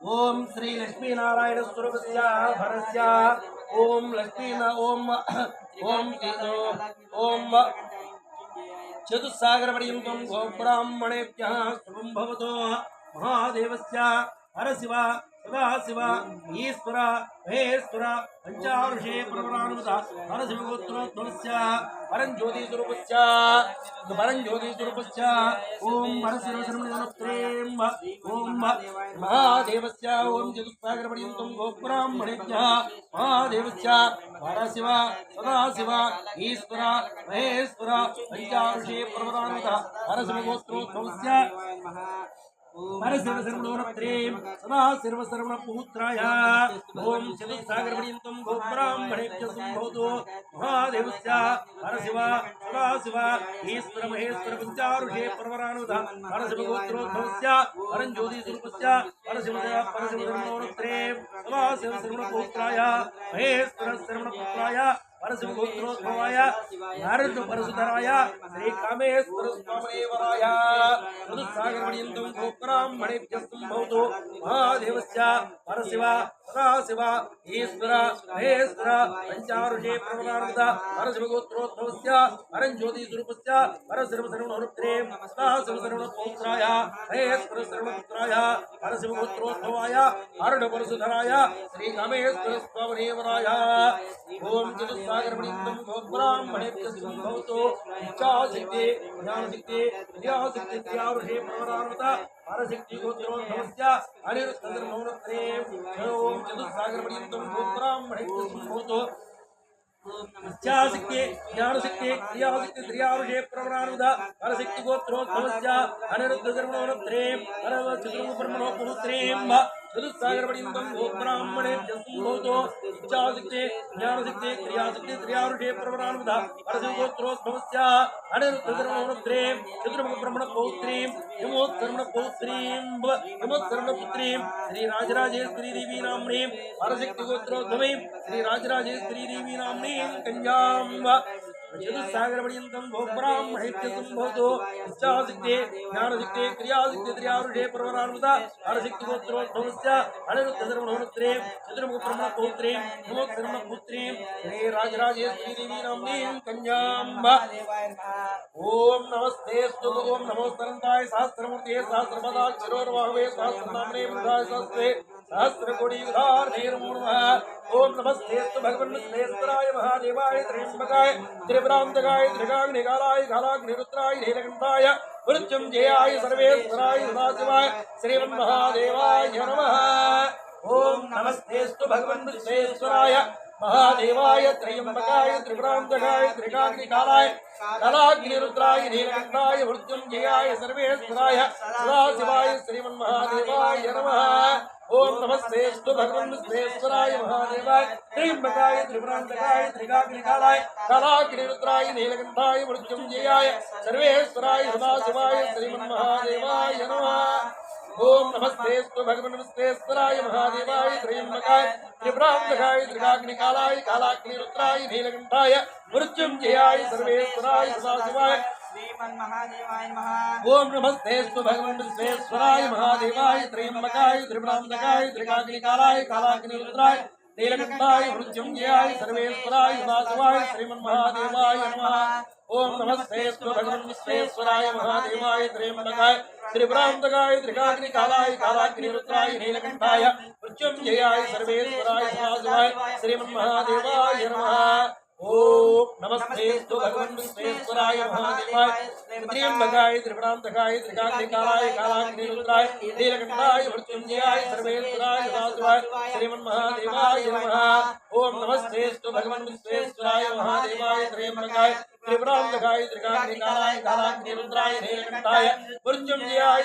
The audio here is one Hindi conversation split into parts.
ఓం శ్రీ లక్ష్మీనారాయణ స్వరూపస్య భరస్య ఓం లక్ష్మీ ఓం ఓం ఓం చతుస్సాగరపర్యంతం గోబ్రాహ్మణేభ్య శుభం భవతో మహాదేవస్య. హరశివ సదాశివ ఈశ్వర మహేశ్వర. పంచారుషే పరమరానుమత హరశివగోత్రోద్భవస్య పరం జ్యోతి స్వరూపశ్చ పరం జ్యోతి స్వరూపశ్చ ఓం పరశివశరమణేం ఓం మహాదేవస్య. ఓం చతుస్సాగరపర్యంతం గోబ్రాహ్మణేభ్య మహాదేవస్య. పరశివ సదాశివ ఈశ్వర మహేశ్వర పంచారుషి ప్రవదానంద పరశివగోత్రోద్భవస్య పరశివ సర్వోరత్రేం సదా సర్వ సర్వ పుత్రాయ ఓం చతుస్సాగరపర్యంతం గోబ్రాహ్మణేభ్య సంభవతో మహాదేవస్య పరశివ సదా శివ ఈశ్వర మహేశ్వర పంచారుషే పర్వరానుధ పరశివ గోత్రోద్భవస్య పరశుగోత్రోద్భవాయ నారద పరశుధరాయ శ్రీ కామేశ్వర స్వామదేవరాయ చతుస్సాగరమణ్యంతం గోక్రాం మణిభ్యస్తం భవతు మహాదేవస్య పరశివ సదాశివ ఈశ్వర మహేశ్వర పంచారుషే ప్రవరానుద పరశివ గోత్రోద్భవస్య పరంజ్యోతి స్వరూపస్య పరశివ సర్వణోరుత్రే సదాశివ సర్వణ పౌత్రాయ మహేశ్వర సర్వపుత్రాయ పరశివ గోత్రోద్భవాయ అరుణ పరశుధరాయ శ్రీ కామేశ్వర స్వామదేవరాయ ఓం చతుస్సాగరపర్యంతం గోబ్రాహ్మణేభ్య సంభవతో मानसिक दीगोत्रो नमस्या। अनिरुद्धर मौनत्रे ओम चतुस्सागर पर्यंतम गोत्राम महेन्द्र भूतो इच्छाशक्ति ज्ञानशक्ति क्रियाशक्ति क्रियावशे प्रवणानुद मनशक्ति गोत्रो, नमस्या। अनिरुद्धर मौनत्रे परम चतुर्मुख ब्रह्मणो पुत्रेम திருசாகரபடிந்தம் ஓ பிராமணே ஜஸ்தும் போதோ இச்சாசக்தி ஞானசக்தி கிரியாசக்தி கிரியாருடே பிரபரானுதா பரசோத்ரோஸ்மஸ்யா அடர் यदुसागरपर्यन्तं भोग्ब्राह्मणैत्यं भवतो इच्छासिद्धे ज्ञानसिद्धे क्रियासिद्धे त्र्यारुषे परवरानुता हरसिक्तिगोत्रोद्भवस्य हरिरुद्धधर्मणोत्रे चतुर्मुखब्रह्मपौत्रीं नमोक्षर्मपुत्रीं हे राजराजेश्वरी देवी नाम्नीं कन्याम्ब ओम नमस्ते ओम नमो सरंदाय सहस्रमूर्ते सहस्रपदाक्षरोर्वाहवे सहस्रनाम्ने बुधाय सहस्रे सहस्रकोटिधार निर्मूर्मः ओम नमस्ते भगवन्मस्तेस्तराय महादेवाय त्र्यम्बकाय, त्रिपुरान्तकाय त्रिगाग्निकालाय कालाग्निरुद्राय, नीलकण्ठाय वृच्छं जयाय सर्वेश्वराय सदाशिवाय श्रीमन्महादेवाय नमः। ओम नमस्ते भगवन्मृष्टेश्वराय महादेवाय त्रयंबकाय त्रिपुरांतकाय त्रिकाग्निकालाय कलाग्निरुद्राय नीलकण्ठाय मृत्युञ्जयाय सर्वेश्वराय सदाशिवाय श्रीमन्महादेवाय नमः ओम नमस्ते स्तु भगवन् श्रेश्वराय महादेवाय त्रिम्बकाय त्रिपुरांतकाय त्रिकाग्निकालाय कलाग्निरुद्राय नीलकण्ठाय मृत्युञ्जयाय सर्वेश्वराय सदाशिवाय श्रीमन्महादेवाय नमः ओम नमस्ते भगवान नमस्तेश्वराय महादेवाय त्र्यंबकाय त्रिप्रांतकाय त्रिकाग्निकालाय कालाग्निरुद्राय नीलकंठाय मृत्युंजयाय सर्वेश्वराय सदाशिवाय। ओम नमस्ते भगवान स्वराय महादेवाय त्र्यंबकाय त्रिप्रांतकाय त्रिकाग्निकालाय कालाग्निरुद्राय। नीलकंठाय मृत्युंजयाय सर्वेश्वराय वासवाय श्रीमन्महादेवाय नमः। ओम नमस्ते भगवन् विश्वेश्वराय महादेवाय त्रेमलकाय त्रिपुरांतकाय त्रिकाग्निकालाय, कालाग्निरुद्राय नीलकंठाय मृत्युंजयाय सर्वेश्वराय वासवाय श्रीमन्महादेवाय नमः। ओम नमस्ते भगवान विश्वेश्वराय महादेवाय त्रियं भगाय त्रिपुरां तकाय त्रिकाग्निकाय कालाग्निरुद्राय नीलकण्ठाय मृत्युञ्जयाय सर्वेश्वराय वासुवाय श्रीमन् ओम नमस्ते तो महादेवाय त्रियं भगाय त्रिपुरां तकाय त्रिकाग्निकाय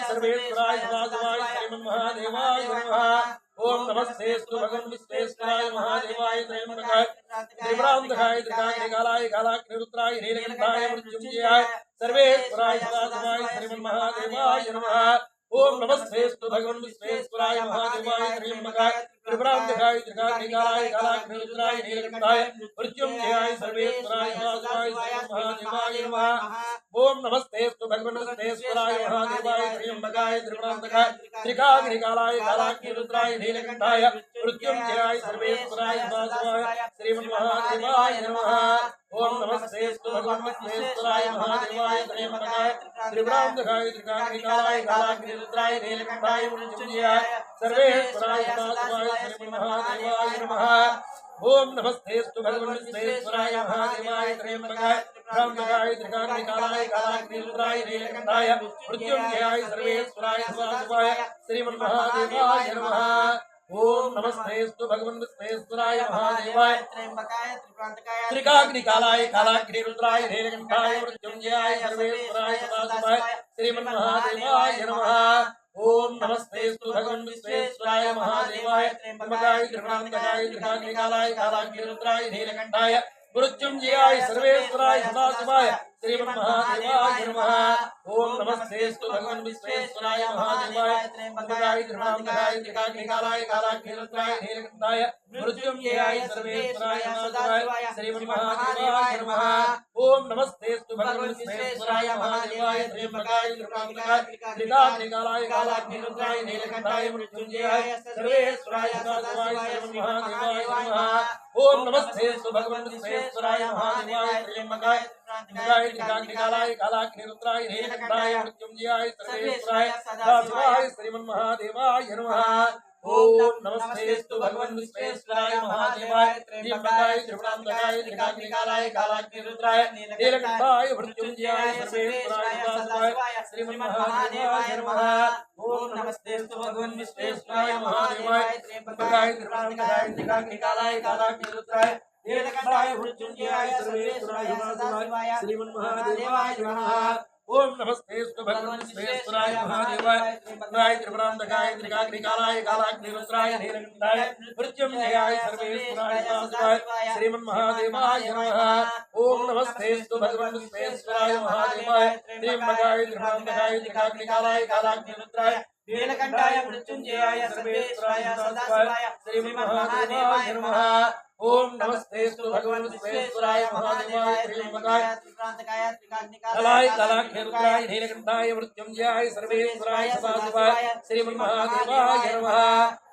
सर्वेश्वराय वासुवाय महादेवाय नमः। నమః ఓం నమస్తేస్తు భగవన్ విశ్వేశ్వరాయ మహాదేవాయ త్రయంబకాయ త్రిపురాంతకాయ త్రికాగ్నికాలాయ కాలాగ్నిరుద్రాయ నీలకంఠాయ మృత్యుంజయాయ సర్వేశ్వరాయ సదాశివాయ శ్రీమన్మహాదేవాయ నమః ఓం నమస్తేస్తు భగవన్ విశ్వేశ్వరాయ మహాదేవాయ త్రయంబకాయ त्रिपुरांधकाय त्रिकाग्निकाय कालाग्निरुद्राय नीलकण्ठाय मृत्युञ्जयाय सर्वेश्वराय महादेवाय महादेवाय नमः। ओम नमस्तेस्तु भगवनस्तेश्वराय महादेवाय त्र्यम्बकाय त्रिपुरांधकाय त्रिकाग्निकालाय कालाग्निरुद्राय नीलकण्ठाय मृत्युञ्जयाय सर्वेश्वराय महादेवाय श्रीमन्महादेवाय नमः। ओम नमस्ते भगवन्मस्तेश्वराय महादेवाय त्र्यम्बकाय त्रिपुरांधकाय त्रिकाग्निकालाय कालाग्निरुद्राय नीलकण्ठाय मृत्युञ्जयाय सर्वेश्वराय महादेवाय श्रीमन्महादेवाय नमः। ओम नमस्तेस्तु भगवन्तेश्वराय महादेवाय त्र्यंबकाय त्र्यंबकाय त्रिकाग्निकालाय कालाग्निरुद्राय नीलकण्ठाय मृत्युञ्जयाय सर्वेश्वराय वासवाय श्रीमन्महादेवाय नमः। ओम नमस्तेस्तु भगवन्तेश्वराय महादेवाय त्र्यंबकाय त्रिप्रांतकाय त्रिकाग्निकालाय कालाग्निरुद्राय नीलकण्ठाय मृत्युञ्जयाय सर्वेश्वराय सदाशिवाय श्रीमन्महादेवाय नमः। ओम नमस्ते भगवन् विश्वेश्वराय महादेवाय त्र्यंबकाय नीलकंठाय मृत्युंजयाय सर्वेश्वराय सदाशिवाय श्रीमन्महादेवाय नमः। ओम नमस्तेस्तु भगवन् विश्वेश्वराय महादेवाय त्र्यंबकाय त्रिप्रान्तकाय त्रिकाग्निकालाय कालाग्निरुद्राय नीलकण्ठाय मृत्युञ्जयाय सर्वेश्वराय सदाशिवाय श्रीमन्महादेवाय नमः। ओम नमस्तेस्तु भगवन् विश्वेश्वराय महादेवाय त्र्यंबकाय त्रिप्रान्तकाय त्रिकाग्निकालाय नीलकण्ठाय मृत्युञ्जयाय सर्वेश्वराय सदाशिवाय श्रीमन्महादेवाय नमः। ओम नमस्तेस्तु भगवन् विश्वेश्वराय महादेवाय सर्वेश्वराय नमः। ओम नमस्तेस्तु भगवन् विश्वेश्वराय महादेवाय त्रिकाग्निकालाय सर्वेश्वराय सदाशिवाय श्रीमन्महादेवाय नमः। ओम नमस्तेस्तु भगवन् विश्वेश्वराय महादेवाय त्रिपुरान्तकाय त्रिकाग्निकालाय कालाग्निरुद्राय नीलकण्ठाय मृत्युञ्जयाय सर्वेश्वराय सदाशिवाय श्रीमन्महादेवाय नमः। ओम नमस्तेस्तु भगवन् विश्वेश्वराय महादेवाय। त्रिपुराय त्रिपुरान्तकाय त्रिकाग्निकालाय कालाग्निरुद्राय नीलकण्ठाय मृत्युञ्जयाय सर्वेश्वराय सदाशिवाय श्रीमन्महादेवाय नमः। ओम नमस्तेस्तु भगवन् विश्वेश्वराय महादेवाय। त्र्यंबकाय त्रिपुरान्तकाय त्रिकाग्निकालाय कालाग्निरुद्राय नीलकण्ठाय मृत्युञ्जयाय सर्वेश्वराय सदाशिवाय श्रीमन्महादेवाय नमः। ओम नमस्तेस्तु भगवन् विश्वेश्वराय महादेवाय त्र्यंबकाय त्रिप्रांतकाय कलाय त्रिकाग्निकालाय कलाक्षरुद्राय नीलकण्ठाय मृत्युञ्जयाय सर्वेश्वराय सदाशिवाय श्रीमन्महादेवाय नमः।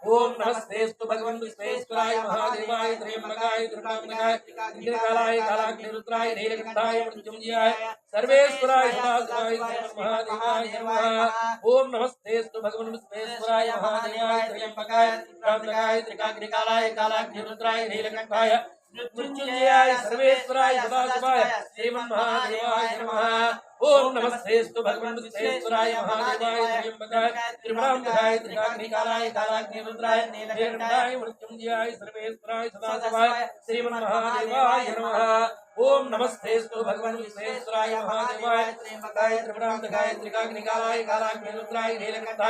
ओम नमस्तेस्तु भगवन् विश्वेश्वराय महादेवाय त्र्यंबकाय त्रिकाग्निकाय त्रिकालाय कालाग्निरुद्राय नीलकण्ठाय मृत्युञ्जयाय सर्वेश्वराय सदाशिवाय श्रीमन्महादेवाय नमः। ओम नमस्तेस्तु भगवन् विश्वेश्वराय महादेवाय त्र्यंबकाय त्रिकाग्निकाय त्रिकाग्निकालाय कालाग्निरुद्राय नीलकण्ठाय मृत्युञ्जयाय सर्वेश्वराय सदाशिवाय। श्रीमन्महादेवाय नमः ओम नमस्तेस्तु भगवन् विश्वेश्वराय महादेवाय त्र्यंबकाय त्रिपुरान्तकाय त्रिकाग्निकालाय, कालाग्निरुद्राय, नीलकण्ठाय, मृत्युञ्जयाय सर्वेश्वराय सदाशिवाय। श्रीमन्महादेवाय नमः ओम नमस्तेस्तु भगवन् विश्वेश्वराय महादेवाय। त्र्यंबकाय त्रिपुरान्तकाय त्रिकाग्निकालाय, कालाग्निरुद्राय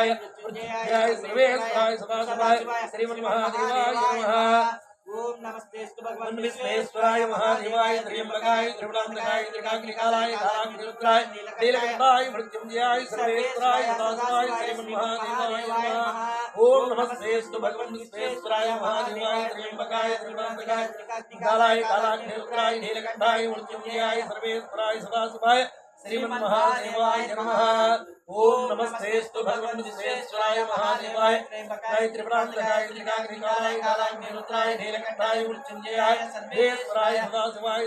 मृत्युञ्जयाय सर्वेश्वराय सदाशिवाय। श्रीमन्महादेवाय नमः। ओम नमस्तेस्तु भगवन् भगवन् विश्वेश्वराय महादेवाय त्र्यंबकाय त्रिपुरान्तकाय त्रिकाग्निकालाय कालाग्निरुद्राय नीलकण्ठाय मृत्युञ्जयाय सर्वेश्वराय सदाशिवाय श्रीमन्महादेवाय नमः ओम नमस्तेस्तु भगवन् विश्वेश्वराय महादेवाय त्र्यंबकाय त्रिपुरान्तकाय त्रिकाग्निकालाय कालाग्निरुद्राय नीलकण्ठाय मृत्युञ्जयाय सर्वेश्वराय सदाशिवाय श्रीमन्महादेवाय नमः। ओम नमस्तेस्तु भगवन् विश्वेश्वराय महादेवाय कालाग्निरुद्राय, नीलकण्ठाय, मृत्युञ्जयाय, सर्वेश्वराय, सदाशिवाय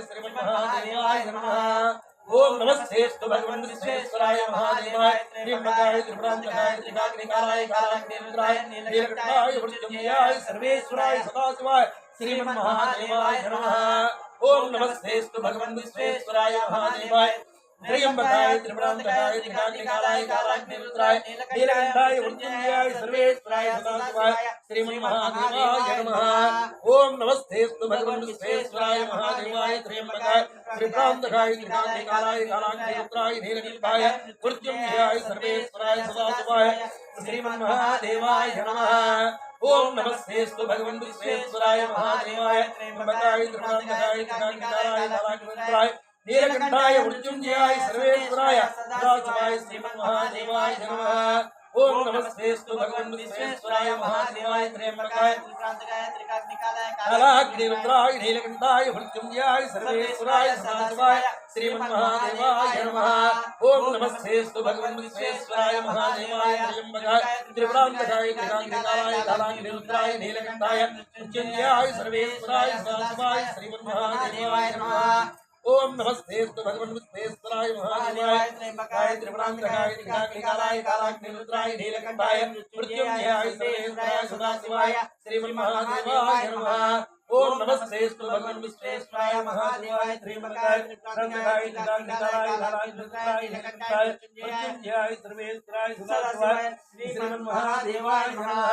नमः। ओम नमस्तेस्तु भगवन् विश्वेश्वराय महादेवाय। सर्वेश्वराय, सदाशिवाय नमः। ओम विश्वेश्वराय महादेवाय। त्र्यंबकाय त्रिकाग्निकालाय सर्वेश्वराय सदाशिवाय नमः ओम भगवन् विश्वेश्वराय महादेवाय त्र्यंबकाय त्रिकाग्निकालाय सर्वेश्वराय सदाशिवाय नमः ओम नमस्तेस्तु भगवन् विश्वेश्वराय महादेवाय त्र्यंबकाय त्रिपुरान्तकाय त्रिकाग्निकालाय कालाग्निरुद्राय नीलकण्ठाय मृत्युञ्जयाय सर्वेश्वराय सदाशिवाय श्रीमन्महादेवाय नमः। ओम नमस्तेस्तु भगवन् विश्वेश्वराय महादेवाय त्र्यंबकाय त्रिप्रांतकाय त्रिकाग्निकालाय कालाग्निरुद्राय नीलकण्ठाय मृत्युञ्जयाय सर्वेश्वराय सदाशिवाय श्रीमन्महादेवाय नमः। ओम नमस्तेस्तु भगवन् विश्वेश्वराय महादेवाय त्र्यम्बकाय त्रिपुरान्तकाय त्रिकाग्निकालाय कालाग्निरुद्राय नीलकण्ठाय मृत्युञ्जयाय सर्वेश्वराय सदाशिवाय श्रीमन्महादेवाय नमः। ओम नमस्तेस्तु भगवन् विश्वेश्वराय महादेवाय त्र्यम्बकाय त्रिपुरान्तकाय त्रिकाग्निकालाय कालाग्निरुद्राय नीलकण्ठाय मृत्युञ्जयाय सर्वेश्वराय सदाशिवाय श्रीमन्महादेवाय नमः ओम नमस्तेस्तु भगवन् विश्वेश्वराय महादेवाय त्र्यम्बकाय त्रिपुरान्तकाय त्रिकाग्निकालाय कालाग्निरुद्राय नीलकण्ठाय मृत्युञ्जयाय सर्वेश्वराय सदाशिवाय श्रीमन्महादेवाय नमः।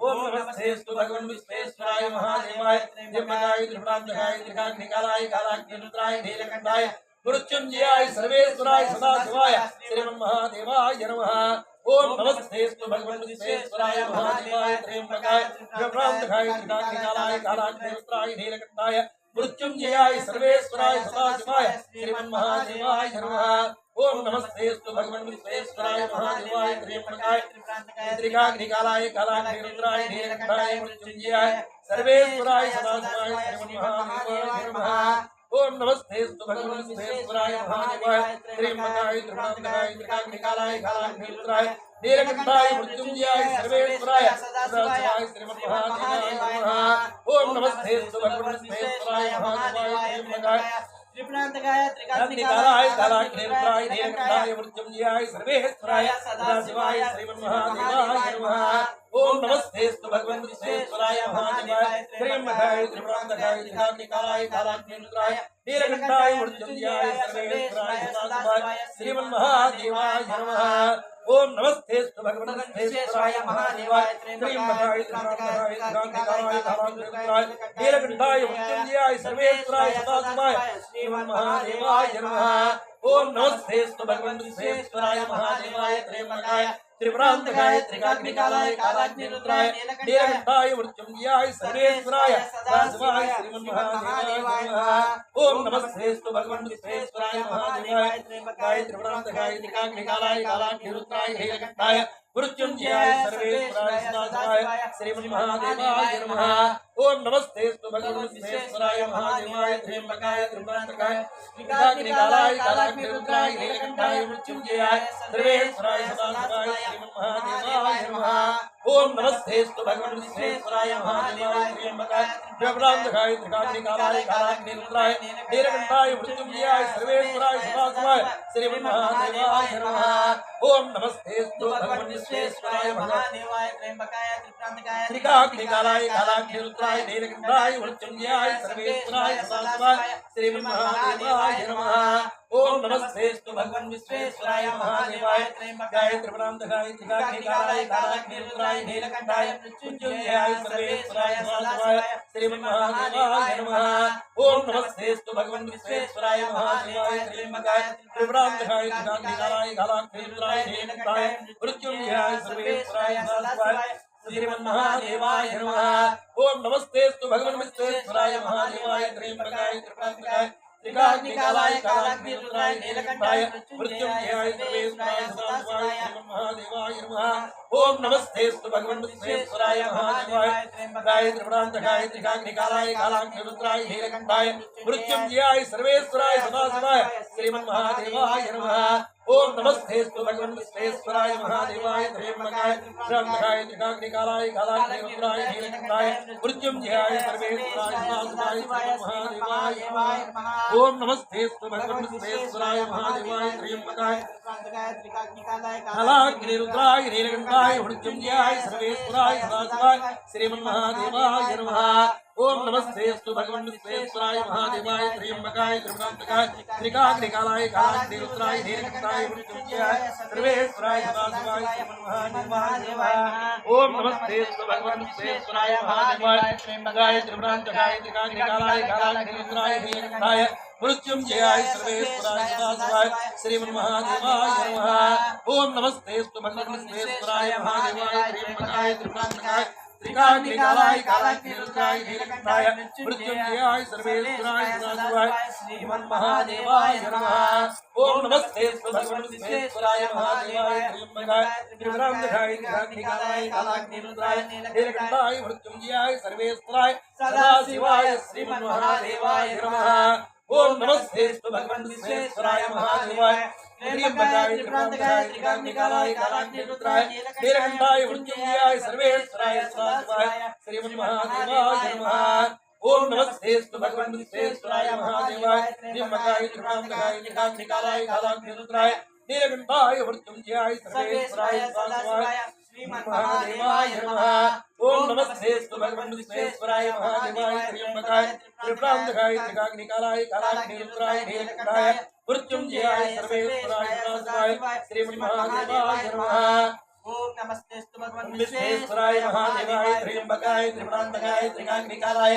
ओम नमस्तेस्तु भगवन् विश्वेश्वराय महादेवाय त्र्यम्बकाय त्रिपुरान्तकाय त्रिकाग्निकालाय कालाग्निरुद्राय नीलकण्ठाय मृत्युञ्जयाय सर्वेश्वराय सदाशिवाय श्रीमन्महादेवाय नमः। ओम नमस्तेस्तु भगवन् विश्वेश्वराय महादेवाय त्र्यम्बकाय त्रिपुरान्तकाय त्रिकाग्निकालाय कालाग्निरुद्राय नीलकण्ठाय मृत्युञ्जयाय सर्वेश्वराय सदाशिवाय श्रीमन्महादेवाय नमः। ओम नमस्तेस्तु भगवन् विश्वेश्वराय महादेवाय त्र्यम्बकाय त्रिकाग्निकालाय कालाग्निरुद्राय नीलकण्ठाय मृत्युञ्जयाय सर्वेश्वराय सदाशिवाय श्रीमन्महादेवाय नमः। ओम नमस्ते महादेवाय त्रिकाग्निकालाय सर्वेश्वराय सदाशिवाय नमः ओम नमस्ते महादेवाय त्रिपुरान्तकाय मृत्युञ्जयाय सर्वेश्वराय सदाशिवाय श्रीमन्महादेवाय नमः। ओम नमस्तेस्तु भगवन् विश्वेश्वराय महादेवाय त्र्यम्बकाय त्रिपुरान्तकाय त्रिकाग्निकालाय कालाग्निरुद्राय नीलकण्ठाय मृत्युञ्जयाय सर्वेश्वराय सदाशिवाय श्रीमन्महादेवाय नमः। ओम नमस्तेस्तु भगवन् विश्वेश्वराय महादेवाय त्र्यम्बकाय त्रिपुरान्तकाय त्रिकाग्निकालाय कालाग्निरुद्राय नीलकण्ठाय मृत्युञ्जयाय सर्वेश्वराय सदाशिवाय श्रीमन्महादेवाय नमः ओम नमस्तेस्तु भगवन् विश्वेश्वराय महादेवाय, त्र्यम्बकाय, त्रिपुरान्तकाय त्रिकाग्निकालाय कालाग्निरुद्राय, नीलकण्ठाय मृत्युञ्जयाय सर्वेश्वराय सदाशिवाय श्रीमन्महादेवाय नमः। ओम नमस्तेस्तु भगवन् विश्वेश्वराय महादेवाय, त्र्यम्बकाय, त्रिपुरान्तकाय त्रिकाग्निकालाय कालाग्निरुद्राय, नीलकण्ठाय मृत्युञ्जयाय सर्वेश्वराय सदाशिवाय श्रीमन्महादेवाय नमः। ओम नमस्तेस्तु भगवन् विश्वेश्वराय महादेवाय त्र्यम्बकाय त्रिपुरान्तकाय त्रिकाग्निकालाय कालाग्निरुद्राय नीलकण्ठाय मृत्युञ्जयाय सर्वेश्वराय सदाशिवाय श्रीमन्महादेवाय नमः। ओम नमस्तेस्तु भगवन् विश्वेश्वराय दिखाए त्र्यम्बकाय त्रिपुरान्तकाय त्रिकाग्निकालाय कालाग्निरुद्राय नीलकण्ठाय मृत्युञ्जयाय सर्वेश्वराय सदाशिवाय श्रीमन्महादेवाय नमः। ओम नमस्ते स्तु भगवन् विश्वेश्वराय महादेवाय महादेवाय त्र्यम्बकाय त्रिपुरान्तकाय त्रिकाग्निकालाय कालाग्निरुद्राय नीलकण्ठाय मृत्युञ्जयाय सर्वेश्वराय सदाशिवाय श्रीमन्महादेवाय नमः। ओम नमस्तेस्तु भगवन् विश्वेश्वराय महादेवाय त्र्यम्बकाय त्रिपुरान्तकाय त्रिकाग्निकालाय कालाग्निरुद्राय नीलकण्ठाय मृत्युञ्जयाय सर्वेश्वराय सदाशिवाय श्रीमन्महादेवाय नमः। ओम नमस्तेस्तु भगवन् विश्वेश्वराय महादेवाय त्र्यम्बकाय त्रिपुरान्तकाय त्रिकाग्निकालाय कालाग्निरुद्राय नीलकण्ठाय मृत्युञ्जयाय सर्वेश्वराय सदाशिवाय श्रीमन्महादेवाय नमः। ओम नमस्तेस्तु भगवन् विश्वेश्वराय महादेवाय त्र्यम्बकाय ओम नमस्ते विश्वेश्वराय महादेवाय त्र्यम्बकाय त्रिपुरान्तकाय त्रिकाग्निकालाय नीलकण्ठाय मृत्युञ्जयाय सर्वेश्वराय सदाशिवाय श्रीमन्महादेवाय नमः। ओम नमस्तेस्तु भगवन् विश्वेश्वराय महादेवाय त्र्यम्बकाय त्र्यम्बकाय त्रिकाग्निकालाय मृत्युञ्जयाय सर्वेश्वराय नमः। ओम महादेवाय कालाग्निरुद्राय मृत्युञ्जयाय सर्वेश्वराय नमः। ओम नमस्तेस्तु भगवन् विश्वेश्वराय महादेवाय, त्र्यम्बकाय त्रिपुरान्तकाय त्रिकाग्निकालाय, कालाग्निरुद्राय, नीलकण्ठाय मृत्युञ्जयाय सर्वेश्वराय सदाशिवाय श्रीमन्महादेवाय नमः। ओम नमस्तेस्तु भगवन् विश्वेश्वराय महादेवाय, त्र्यम्बकाय त्रिपुरान्तकाय त्रिकाग्निकालाय, कालाग्निरुद्राय, नीलकण्ठाय मृत्युञ्जयाय सर्वेश्वराय सदाशिवाय श्रीमन्महादेवाय, नमः। ओम नमस्तेस्तु भगवन् विश्वेश्वराय महादेवाय, त्र्यम्बकाय त्रिपुरान्तकाय त्रिकाग्निकालाय कालाग्निरुद्राय नीलकण्ठाय मृत्युञ्जयाय सर्वेश्वराय सदाशिवाय श्रीमन्महादेवाय नमः। ओम नमस्तेस्तु भगवन् विश्वेश्वराय महादेवाय त्र्यम्बकाय त्रिपुरान्तकाय त्रिकाग्निकालाय कालाग्निरुद्राय नीलकण्ठाय मृत्युञ्जयाय सर्वेश्वराय सदाशिवाय श्रीमन्महादेवाय नमः। ओम नमस्तेस्तु भगवन् विश्वेश्वराय महादेवाय। त्रिप्रांतकाय त्रिकाग्निकालाय कालाग्निरुद्राय नीलकंठाय मृत्युंजयाय सर्वेश्वराय सदाशिवाय श्रीमन्महादेवाय नमः। ओम नमस्तेस्तु भगवन् विश्वेश्वराय महादेवाय। त्र्यंबकाय त्रिप्रांतकाय त्रिकाग्निकालाय कालाग्निरुद्राय नीलकंठाय मृत्युंजयाय सर्वेश्वराय सदाशिवाय श्रीमन्महादेवाय नमः। विश्वेश्वराय महादेवाय त्र्यंबकाय त्रिप्रांतकाय त्रिकाग्निकालाय कालाग्निरुद्राय नीलकंठाय मृत्युंजयाय सर्वेश्वराय सदाशिवाय श्रीमन्महादेवाय नमः। ओम नमस्तेस्तु भगवन् विश्वेश्वराय महादेवाय त्र्यंबकाय त्रिप्रांतकाय त्रिकाग्निकालाय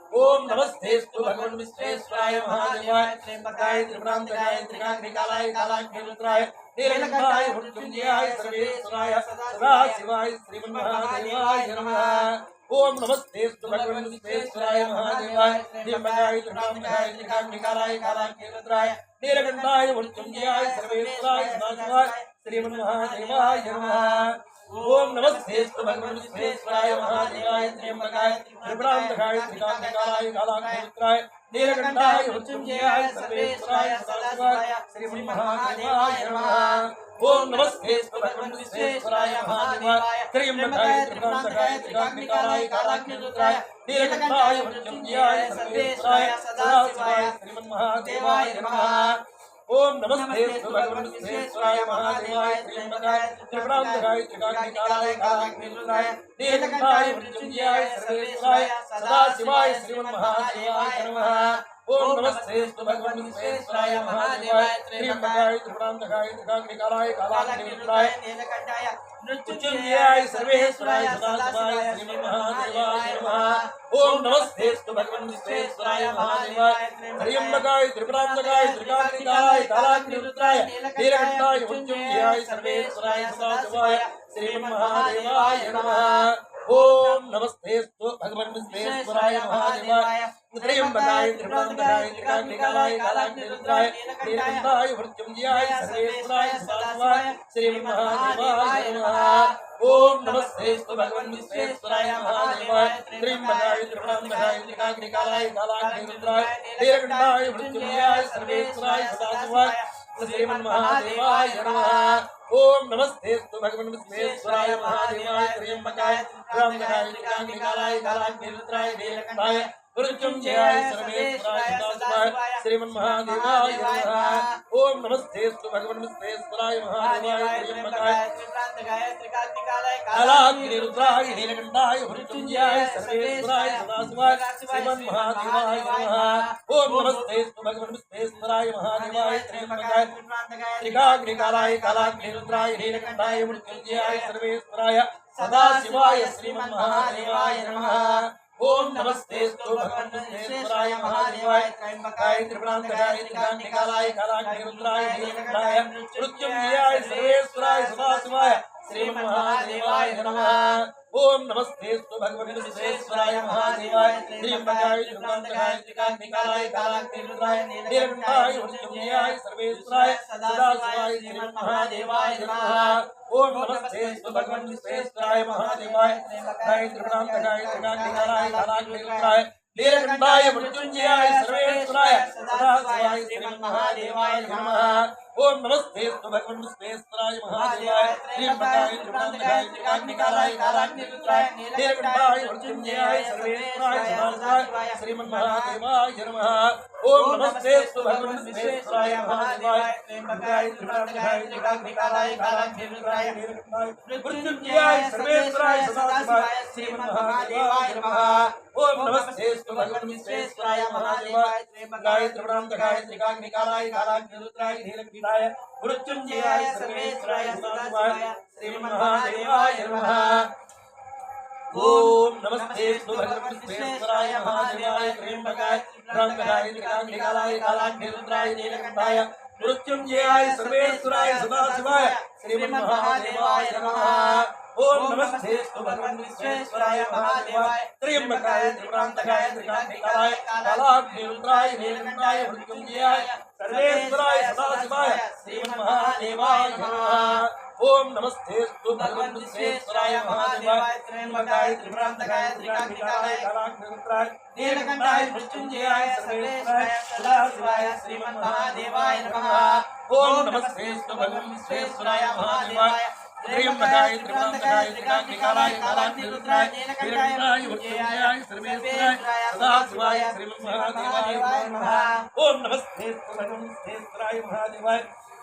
ओम नमस्तेस्तु भगवन् विश्वेश्वराय महादेवाय त्र्यंबकाय त्रिप्रांतकाय त्रिकाग्निकालाय कालाग्निरुद्राय नीलकंठाय मृत्युंजयाय सर्वेश्वराय, सदाशिवाय, श्रीमन्महादेवाय नमः। ओम नमस्तेस्तु भगवन् विश्वेश्वराय महादेवाय त्र्यंबकाय त्रिप्रांतकाय त्रिकाग्निकालाय कालाग्निरुद्राय नीलकंठाय मृत्युंजयाय सर्वेश्वराय, सदाशिवाय, श्रीमन्महादेवाय नमः। ओम नमस्तेस्तु भगवन् विश्वेश्वराय महादेवाय त्र्यंबकाय त्रिप्रांतकाय त्रिकाग्निकालाय कालाग्निरुद्राय नीलकंठाय मृत्युंजयाय सर्वेश्वराय सदाशिवाय श्रीमन्महादेवाय नमः ओम नमस्तेस्तु भगवन् विश्वेश्वराय महादेवाय त्र्यंबकाय त्रिप्रांतकाय त्रिकाग्निकालाय कालाग्निरुद्राय नीलकंठाय मृत्युंजयाय सर्वेश्वराय सदाशिवाय श्रीमन्महादेवाय नमः ओम नमस्तेस्तु भगवन् विश्वेश्वराय महादेवाय त्र्यंबकाय त्रिप्रांतकाय त्रिकाग्निकालाय कालाग्निरुद्राय नीलकंठाय मृत्युंजयाय सर्वेश्वराय सदाशिवाय श्रीमन्महादेवाय नमः ओम नमस्तेस्तु भगवन् विश्वेश्वराय महादेवाय त्र्यंबकाय त्रिप्रांतकाय त्रिकाग्निकालाय कालाग्निरुद्राय नीलकंठाय मृत्युंजयाय सर्वेश्वराय सदाशिवाय श्रीमन्महादेवाय नमः ओम नमस्तेस्तु भगवन् विश्वेश्वराय महादेवाय त्र्यंबकाय त्रिप्रांतकाय त्रिकाग्निकालाय कालाग्निरुद्राय नीलकंठाय मृत्युंजयाय सर्वेश्वराय सदाशिवाय श्रीमन्महादेवाय नमः ओम नमस्ते भगवन् विश्वेश्वराय महादेवाय। त्र्यंबकाय कालाग्निरुद्राय नीलकंठाय मृत्युंजयाय सर्वेश्वराय सदाशिवाय श्रीमन्महादेवाय नमः। ओम नमस्तेस्तु भगवन् विश्वेश्वराय महादेवाय त्रिकाग्निकालाय कालाग्निरुद्राय नीलकंठाय मृत्युंजयाय सर्वेश्वराय सदाशिवाय श्रीमन्महादेवाय नमः। ओम नमस्ते भगवान विश्वेश्वराय महादेवाय त्र्यंबकाय त्र्यंबकाय त्रिकाग्निकालाय कालाग्निरुद्राय नीलकंठाय मृत्युंजयाय सर्वेश्वराय सदाशिवाय श्रीमन्महादेवाय नमः। ओम नमस्तेस्तु भगवन् विश्वेश्वराय महादेवाय त्र्यंबकाय त्रिप्रांतकाय त्रिकाग्निकालाय कालाग्निरुद्राय नीलकंठाय मृत्युंजयाय सर्वेश्वराय सदाशिवाय श्रीमन्महादेवाय नमः। ओम नमस्तेस्तु भगवन् विश्वेश्वराय महादेवाय त्र्यंबकाय त्रिकाग्निकालाय कालाग्निरुद्राय नीलकंठाय मृत्युंजयाय सर्वेश्वराय सदाशिवाय श्रीमन्महादेवाय नमः। ओम नमस्ते विश्वेश्वराय महादेवाय त्र्यंबकाय त्रिप्रांतकाय मृत्युंजयाय सर्वेश्वराय सदाशिवाय। श्रीमन्महादेवाय नमः। ओम नमस्तेस्तु भगवन् विश्वेश्वराय महादेवाय त्र्यंबकाय त्रिप्रांतकाय त्रिकाग्निकालाय कालाग्निरुद्राय नीलकंठाय मृत्युंजयाय सर्वेश्वराय, सदाशिवाय, श्रीमन्महादेवाय नमः। ओम नमस्तेस्तु भगवन् विश्वेश्वराय महादेवाय त्र्यंबकाय त्रिप्रांतकाय त्रिकाग्निकालाय कालाग्निरुद्राय नीलकंठाय मृत्युंजयाय सर्वेश्वराय, सदाशिवाय, श्रीमन्महादेवाय नमः। ओम नमस्तेस्तु भगवन् विश्वेश्वराय महादेवाय त्र्यंबकाय त्रिप्रांतकाय त्रिकाग्निकालाय कालाग्निरुद्राय नीलकंठाय मृत्युंजयाय सर्वेश्वराय सदाशिवाय श्रीमन्महादेवाय नमः। ओम नमस्तेस्तु भगवन् विश्वेश्वराय महादेवाय त्र्यंबकाय त्रिप्रांतकाय त्रिकाग्निकालाय नीलकंठाय मृत्युंजयाय सर्वेश्वराय सदाशिवाय श्रीमन्महादेवाय नमः। ओम नमस्तेस्तु भगवन् विश्वेश्वराय महादेवाय त्र्यंबकाय त्रिप्रांतकाय त्रिकाग्निकालाय कालाग्निरुद्राय नीलकंठाय मृत्युंजयाय सर्वेश्वराय सदाशिवाय श्रीमन्महादेवाय नमः ओम नमस्तेस्तु भगवन् विश्वेश्वराय महादेवाय त्र्यंबकाय त्र्यंबकाय त्रिकाग्निकालाय कालाग्निरुद्राय नीलकंठाय मृत्युंजयाय सर्वेश्वराय सदाशिवाय श्रीमन्महादेवाय नमः ओम नमस्ते विश्वेश्वराय महादेवाय त्र्यंबकाय त्रिपुरांतकाय त्रिकांतिकाय कालाग्निरुद्राय नीलकंठाय मृत्युंजयाय सर्वेश्वराय, सदाशिवाय श्रीमन्महादेवाय नमः। ओम नमस्ते भगवान विश्वेश्वराय महादेवाय त्र्यंबकाय त्रिपुरांतकाय त्रिकांतिकाय कालाग्निरुद्राय नीलकंठाय मृत्युंजयाय सर्वेश्वराय, सदाशिवाय श्रीमन्महादेवाय नमः। ओम नमस्ते भगवान विश्वेश्वराय महादेवाय त्र्यंबकाय त्रिपुरांतकाय त्रिकांतिकाय कालाग्निरुद्राय नीलकंठाय मृत्युंजयाय सर्वेश्वराय सदाशिवाय श्रीमन्महादेवाय नमः। ओम नमस्ते भगवान विश्वेश्वराय महादेवाय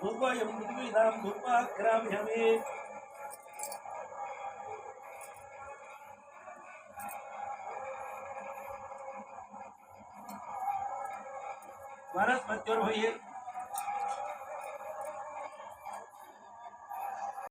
धूपयं पृथ्वीधां धूपाग्राम्यमे वनस्पत्युर्भुये